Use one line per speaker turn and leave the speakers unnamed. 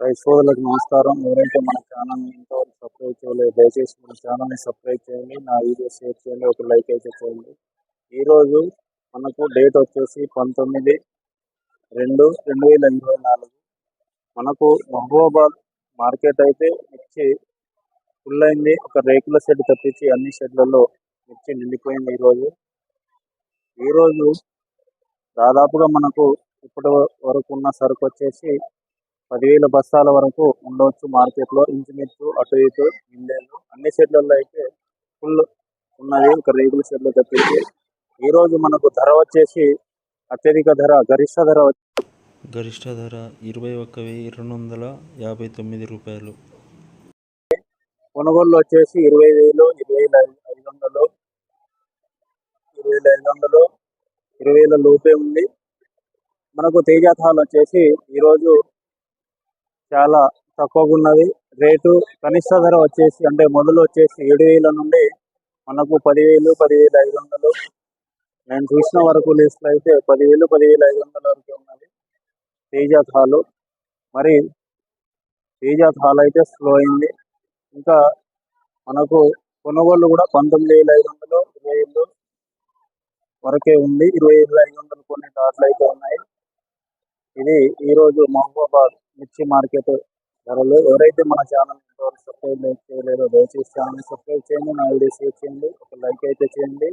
రైతు సోదరులకు నమస్కారం. ఎవరైతే మన ఛానల్ ఇంతవరకు సబ్స్క్రైబ్ చేయలేదు దయచేసి మన ఛానల్ని సబ్స్క్రైబ్ చేయండి. నా వీడియో షేర్ చేయండి ఒక లైక్ అయితే చేయండి. ఈరోజు మనకు డేట్ వచ్చేసి పంతొమ్మిది రెండు రెండు వేల ఇరవై నాలుగు. మనకు మహబూబాబాద్ మార్కెట్ అయితే మిర్చి ఫుల్ అయింది. ఒక రేకుల షెడ్ తప్పించి అన్ని షెడ్లలో మిర్చి నిండిపోయింది ఈరోజు ఈరోజు దాదాపుగా మనకు ఇప్పటి వరకు ఉన్న సరుకు వచ్చేసి పదివేల బస్తాల వరకు ఉండవచ్చు మార్కెట్లో ఇంచుమించు అటు ఇటు ఇండియాలో అన్ని షెడ్లలో అయితే ఫుల్ ఉన్నది. ఒక రేగుల షెడ్లు తప్పించి ఈ రోజు మనకు ధర వచ్చేసి అత్యధిక ధర గరిష్ట ధర
గరిష్ట ధర ఇరవై ఒక్క వెయ్యి రెండు వందల యాభై తొమ్మిది రూపాయలు.
కొనుగోలు వచ్చేసి ఇరవై వేలు ఇరవై ఐదు ఐదు వందలు ఇరవై వేల ఐదు వందలు ఇరవై వేల లోపే ఉంది. మనకు తేజాథాల్ వచ్చేసి ఈరోజు చాలా తక్కువగా ఉన్నది రేటు కనిష్ట ధర వచ్చేసి అంటే మొదలు వచ్చేసి ఏడు వేల నుండి మనకు పదివేలు పదివేల ఐదు వందలు. నేను చూసిన వరకు లిస్ట్ అయితే పదివేలు పదివేల ఐదు వందల వరకు ఉన్నది. తేజాత్ హాల్. మరి తేజాత్ హాల్ అయితే స్లో అయింది. ఇంకా మనకు కొనుగోలు కూడా పంతొమ్మిది వేల ఐదు వందలు ఇరవై వేలు వరకే ఉంది. ఇరవై వేల ఐదు వందలు కొన్ని డాట్లు అయితే ఉన్నాయి. ఇది ఈ రోజు మహబూబాబాద్ మిర్చి మార్కెట్ ధరలు ఎవరైతే మన ఛానల్ ఇంతవరకు సబ్స్క్రైబ్ చేయలేదో దయచేసి ఛానల్ సబ్స్క్రైబ్ చేయండి. నా వీడియో షేర్ చేయండి. ఒక లైక్ అయితే చేయండి.